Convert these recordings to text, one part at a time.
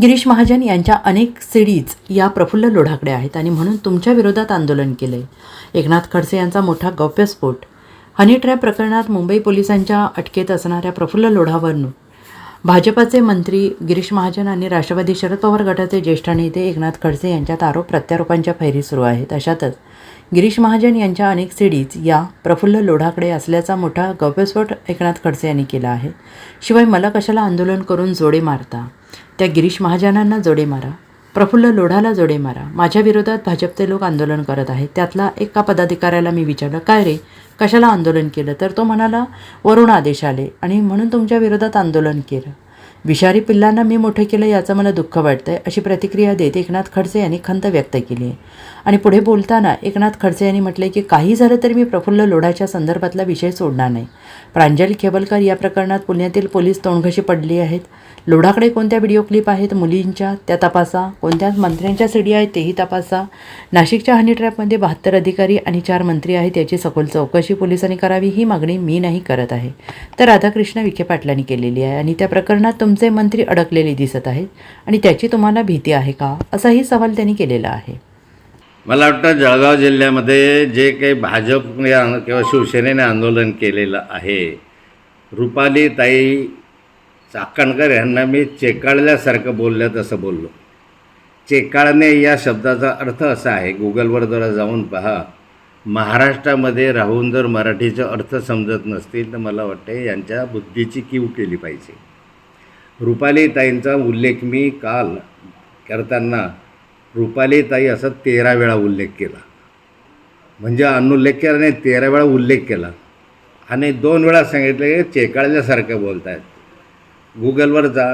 गिरीश महाजन यांच्या अनेक सीडीज या प्रफुल्ल लोढाकडे आहेत आणि म्हणून तुमच्या विरोधात आंदोलन केलं आहे एकनाथ खडसे यांचा मोठा गौप्यस्फोट हनी ट्रॅप प्रकरणात मुंबई पोलिसांच्या अटकेत असणाऱ्या प्रफुल्ल लोढावरून भाजपाचे मंत्री गिरीश महाजन आणि राष्ट्रवादी शरद पवार गटाचे ज्येष्ठ नेते एकनाथ खडसे यांच्यात आरोप प्रत्यारोपांच्या फैरी सुरू आहेत. अशातच गिरीश महाजन यांच्या अनेक सीडीज या प्रफुल्ल लोढाकडे असल्याचा मोठा गौप्यस्फोट एकनाथ खडसे यांनी केला आहे. शिवाय मला कशाला आंदोलन करून जोडे मारता? त्या गिरीश महाजनांना जोडे मारा. प्रफुल्ल लोढाला जोडे मारा. माझ्या विरोधात भाजपचे लोक आंदोलन करत आहेत. त्यातला एका पदाधिकाऱ्याला मी विचारलं काय रे? कशाला आंदोलन केलं? तर तो म्हणाला वरून आदेश आले आणि म्हणून तुमच्या विरोधात आंदोलन केलं. विषारी पिल्लांना मी मोठं केलं याचं मला दुःख वाटतंय अशी प्रतिक्रिया देत एकनाथ खडसे यांनी खंत व्यक्त केली आहे. आणि पुढे बोलताना एकनाथ खडसे यांनी म्हटले की काही झालं तरी मी प्रफुल्ल लोढाच्या संदर्भातला विषय सोडणार नाही. प्रांजली खेबलकर या प्रकरणात पुण्यातील पोलीस तोंडघशी पडली आहेत. लोढाकडे कोणत्या व्हिडिओ क्लिप आहेत मुलींच्या त्या तपासा. कोणत्या मंत्र्यांच्या सीडी आहेत तेही तपासा. नाशिकच्या हनी ट्रॅपमध्ये बहात्तर अधिकारी आणि चार मंत्री आहेत याची सखोल चौकशी पोलिसांनी करावी ही मागणी मी नाही करत आहे. तर राधाकृष्ण विखे पाटलांनी केलेली आहे. आणि त्या प्रकरणात तुमचे मंत्री अडकलेले दिसत आहेत आणि त्याची तुम्हाला भीती आहे का? असाही सवाल त्यांनी केलेला आहे. मला वाटतं जळगाव जिल्ह्यामध्ये जे काही भाजपने किंवा शिवसेनेने आंदोलन केलेलं आहे रुपाली ताई चाकणकर यांना मी चेकाळल्यासारखं बोलल्यात असं बोललो. चेकाळणे या शब्दाचा अर्थ असा आहे गुगलवर जरा जाऊन पहा. महाराष्ट्रामध्ये राहून जर मराठीचे अर्थ समजत नसतील तर मला वाटते यांच्या बुद्धीची कीव केली पाहिजे. रुपालीताईंचा उल्लेख मी काल करताना रुपालीताई असा तेरा वेळा उल्लेख केला. म्हणजे अनुल्लेख केला नाही तेरा वेळा उल्लेख केला. आणि दोन वेळा सांगितलं की चेकाळल्यासारखं बोलत आहेत गुगलवर जा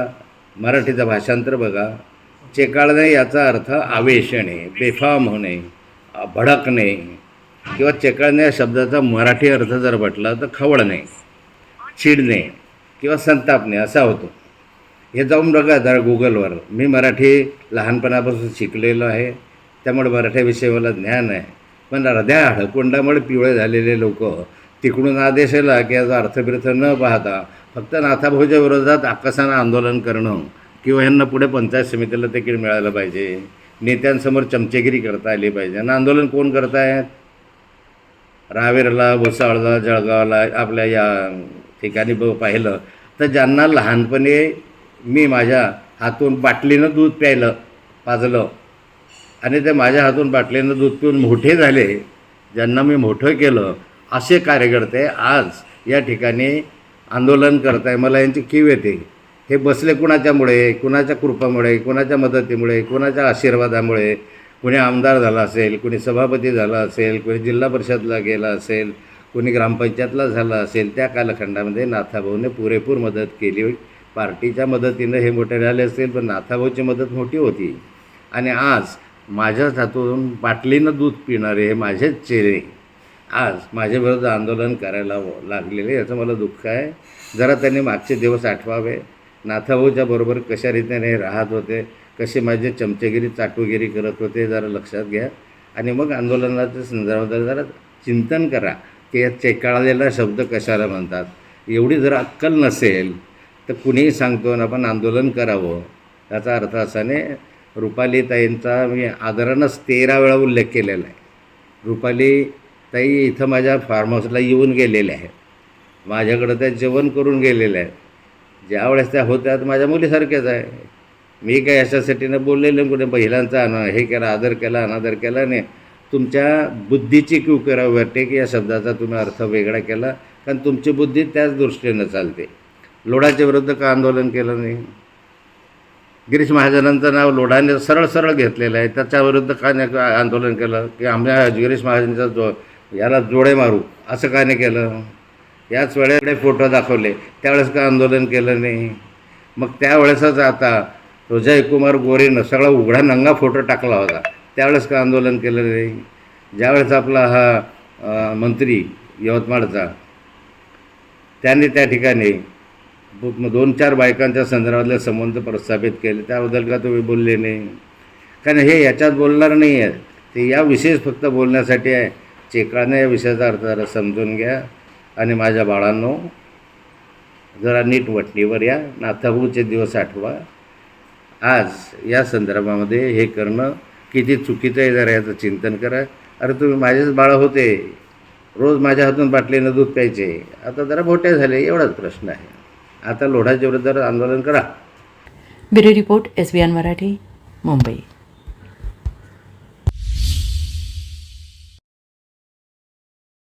मराठीचं भाषांतर बघा. चेकाळणे याचा अर्थ आवेशणे बेफाम होणे भडकणे किंवा चेकाळणे या शब्दाचा मराठी अर्थ जर म्हटला तर खवळणे चिडणे किंवा संतापणे असा होतो. हे जाऊन बघा जरा गुगलवर. मी मराठी लहानपणापासून शिकलेलो आहे. त्यामुळे मराठीविषयी मला ज्ञान आहे. पण हृदया हडकुंडामुळे पिवळे झालेले लोक तिकडून आदेश आला की याचा अर्थबिर्थ न पाहता फक्त नाथाभाऊच्या विरोधात आकसानं आंदोलन करणं किंवा यांना पुढे पंचायत समितीला तिकीट मिळालं पाहिजे. नेत्यांसमोर चमचेगिरी करता आली पाहिजे. आणि आंदोलन कोण करतायत? रावेरला भुसावळला जळगावला आपल्या या ठिकाणी ब पाहिलं. तर ज्यांना लहानपणी मी माझ्या हातून बाटलीनं दूध प्यायलं पाजलं. आणि ते माझ्या हातून बाटलीनं दूध पिऊन मोठे झाले. ज्यांना मी मोठं केलं असे कार्यकर्ते आज या ठिकाणी आंदोलन करत आहे मला यांची कीव येते. हे बसले कुणाच्यामुळे? कुणाच्या कृपामुळे? कुणाच्या मदतीमुळे? कुणाच्या आशीर्वादामुळे? कुणी आमदार झाला असेल कुणी सभापती झाला असेल कुणी जिल्हा परिषदला गेला असेल कुणी ग्रामपंचायतला झाला असेल त्या कालखंडामध्ये नाथाभाऊने पुरेपूर मदत केली. पार्टीच्या मदतीनं हे मोठे झाले असतील पण नाथाभाऊची मदत मोठी होती. आणि आज माझ्याच हातून बाटलीनं दूध पिणारे हे माझेच चेहरे. आज माझ्या आंदोलन करायला लागलेले याचं मला दुःख आहे. जरा त्यांनी मागचे दिवस आठवावे. नाथाभाऊच्या बरोबर कशा रीतीने राहत होते कसे माझे चमचेगिरी चाटूगिरी करत होते जरा लक्षात घ्या. आणि मग आंदोलनाच्या संदर्भात जरा चिंतन करा की या चेकाळलेला शब्द कशाला म्हणतात? एवढी जर अक्कल नसेल तर कुणीही सांगतो ना आपण आंदोलन करावं. त्याचा अर्थ असाने रुपाली ताईंचा मी आदरानंच तेरा वेळा उल्लेख केलेला आहे. रुपाली ताई इथं माझ्या फार्म हाऊसला येऊन गेलेल्या आहेत. माझ्याकडं त्या जेवण करून गेलेल्या आहेत. ज्या वेळेस त्या होत्या माझ्या मुलीसारख्याच आहे. मी काय अशासाठी न बोललेलं कुठे महिलांचा अन हे केला आदर केला अनादर केला नाही. तुमच्या बुद्धीची क्यू करावी वाटते की या शब्दाचा तुम्ही अर्थ वेगळा केला कारण तुमची बुद्धी त्याच दृष्टीनं चालते. लोढाच्या विरुद्ध का आंदोलन केलं नाही? गिरीश महाजनांचं नाव लोढाने सरळ सरळ घेतलेलं आहे. त्याच्याविरुद्ध का नाही आंदोलन केलं? की आम्ही गिरीश महाजनचा जो याला जोडे मारू असं का नाही केलं? याच वेळेकडे फोटो दाखवले. त्यावेळेस का आंदोलन केलं नाही? मग त्यावेळेसच आता रोजा कुमार गोरेनं सगळा उघडा नंगा फोटो टाकला होता. त्यावेळेस का आंदोलन केलं नाही? ज्यावेळेस आपला हा मंत्री यवतमाळचा त्यांनी त्या ठिकाणी दोन चार बायकांच्या संदर्भातले संबंध प्रस्थापित केले. त्याबद्दल का तुम्ही बोलले नाही. कारण हे याच्यात बोलणार नाही आहेत. ते या विशेष फक्त बोलण्यासाठी आहे. चेकाने या विषयाचा अर्थ जरा समजून घ्या. आणि माझ्या बाळांनो जरा नीट वटणीवर या. नाथाभूचे दिवस आठवा. आज या संदर्भामध्ये हे करणं किती चुकीचं आहे जरा याचं चिंतन करा. अरे तुम्ही माझेच बाळं होते. रोज माझ्या हातून बाटलीनं दूध प्यायचे. आता जरा मोठे झाले. एवढाच प्रश्न आहे. आता लोढा जोरदार आंदोलन करा. Bureau report S B N Marathi Mumbai.